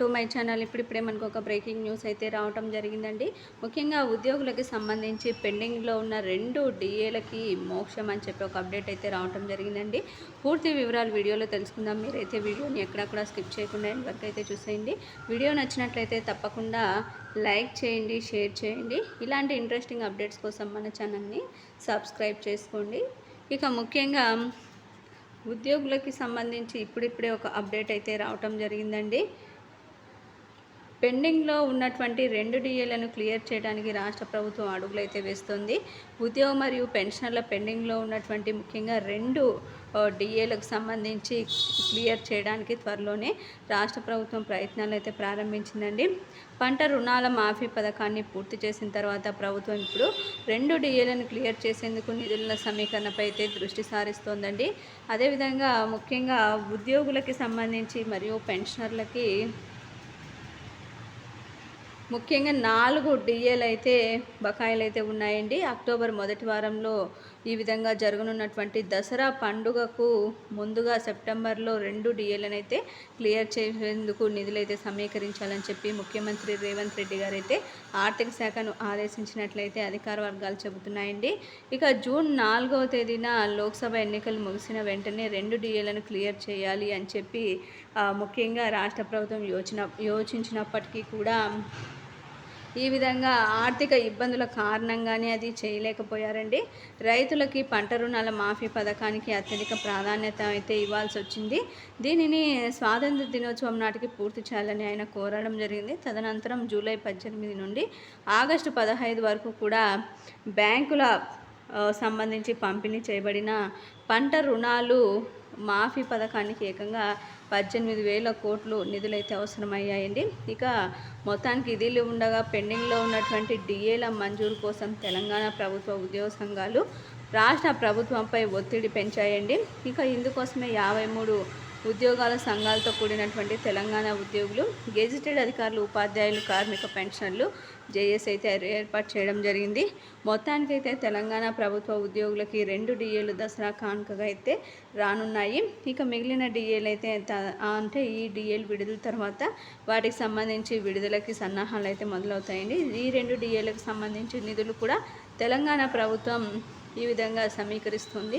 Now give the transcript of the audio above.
To my channel. ఇప్పుడిప్పుడే మనకు ఒక బ్రేకింగ్ న్యూస్ అయితే రావటం జరిగిందండి. ముఖ్యంగా ఉద్యోగులకి సంబంధించి పెండింగ్లో ఉన్న రెండు డిఏలకి మోక్షం అని చెప్పి ఒక అప్డేట్ అయితే రావటం జరిగిందండి. పూర్తి వివరాలు వీడియోలో తెలుసుకుందాం. మీరైతే వీడియోని ఎక్కడక్కడ స్కిప్ చేయకుండా ఎండ్ వరకు అయితే చూసేయండి. వీడియో నచ్చినట్లయితే తప్పకుండా లైక్ చేయండి షేర్ చేయండి. ఇలాంటి ఇంట్రెస్టింగ్ అప్డేట్స్ కోసం మన ఛానల్ని సబ్స్క్రైబ్ చేసుకోండి. ఇక ముఖ్యంగా ఉద్యోగులకి సంబంధించి ఇప్పుడిప్పుడే ఒక అప్డేట్ అయితే రావటం జరిగిందండి. పెండింగ్లో ఉన్నటువంటి రెండు డిఏలను క్లియర్ చేయడానికి రాష్ట్ర ప్రభుత్వం అడుగులైతే వేస్తుంది. ఉద్యోగ మరియు పెన్షనర్ల పెండింగ్లో ఉన్నటువంటి ముఖ్యంగా రెండు డిఏలకు సంబంధించి క్లియర్ చేయడానికి త్వరలోనే రాష్ట్ర ప్రభుత్వం ప్రయత్నాలు అయితే ప్రారంభించిందండి. పంట రుణాల మాఫీ పథకాన్ని పూర్తి చేసిన తర్వాత ప్రభుత్వం ఇప్పుడు రెండు డిఏలను క్లియర్ చేసేందుకు నిధుల సమీకరణపై అయితే దృష్టి సారిస్తోందండి. అదేవిధంగా ముఖ్యంగా ఉద్యోగులకి సంబంధించి మరియు పెన్షనర్లకి ముఖ్యంగా నాలుగు డిఏలు అయితే బకాయిలు అయితే ఉన్నాయండి. అక్టోబర్ మొదటి వారంలో ఈ విధంగా జరగనున్నటువంటి దసరా పండుగకు ముందుగా సెప్టెంబర్లో రెండు డిఏలను అయితే క్లియర్ చేసేందుకు నిధులైతే సమీకరించాలని చెప్పి ముఖ్యమంత్రి రేవంత్ రెడ్డి గారు అయితే ఆర్థిక శాఖను ఆదేశించినట్లయితే అధికార వర్గాలు చెబుతున్నాయండి. ఇక జూన్ నాలుగవ తేదీన లోక్సభ ఎన్నికలు ముగిసిన వెంటనే రెండు డిఏలను క్లియర్ చేయాలి అని చెప్పి ముఖ్యంగా రాష్ట్ర ప్రభుత్వం యోచన యోచించినప్పటికీ కూడా ఈ విధంగా ఆర్థిక ఇబ్బందుల కారణంగానే అది చేయలేకపోయారండి. రైతులకి పంట రుణాల మాఫీ పథకానికి అత్యధిక ప్రాధాన్యత అయితే ఇవ్వాల్సి వచ్చింది. దీనిని స్వాతంత్ర దినోత్సవం నాటికి పూర్తి చేయాలని ఆయన కోరడం జరిగింది. తదనంతరం జూలై పద్దెనిమిది నుండి ఆగస్టు పదహైదు వరకు కూడా బ్యాంకుల సంబంధించి పంపిణీ చేయబడిన పంట రుణాలు మాఫీ పథకానికి ఏకంగా పద్దెనిమిది వేల కోట్లు నిధులైతే అవసరమయ్యాయండి. ఇక మొత్తానికి ఇదిలు ఉండగా పెండింగ్లో ఉన్నటువంటి డిఏల మంజూరు కోసం తెలంగాణ ప్రభుత్వ ఉద్యోగ సంఘాలు రాష్ట్ర ప్రభుత్వంపై ఒత్తిడి పెంచాయండి. ఇక ఇందుకోసమే యాభై మూడు ఉద్యోగాల సంఘాలతో కూడినటువంటి తెలంగాణ ఉద్యోగులు గెజిటెడ్ అధికారులు ఉపాధ్యాయులు కార్మిక పెన్షన్లు జేఎస్ అయితే ఏర్పాటు చేయడం జరిగింది. మొత్తానికైతే తెలంగాణ ప్రభుత్వ ఉద్యోగులకి రెండు డిఏలు దసరా కానుకగా అయితే రానున్నాయి. ఇక మిగిలిన డిఏలు అయితే అంటే ఈ డిఏలు విడుదల తర్వాత వాటికి సంబంధించి విడుదలకి సన్నాహాలు అయితే మొదలవుతాయండి. ఈ రెండు డిఏలకు సంబంధించి నిధులు కూడా తెలంగాణ ప్రభుత్వం ఈ విధంగా సమీకరిస్తుంది.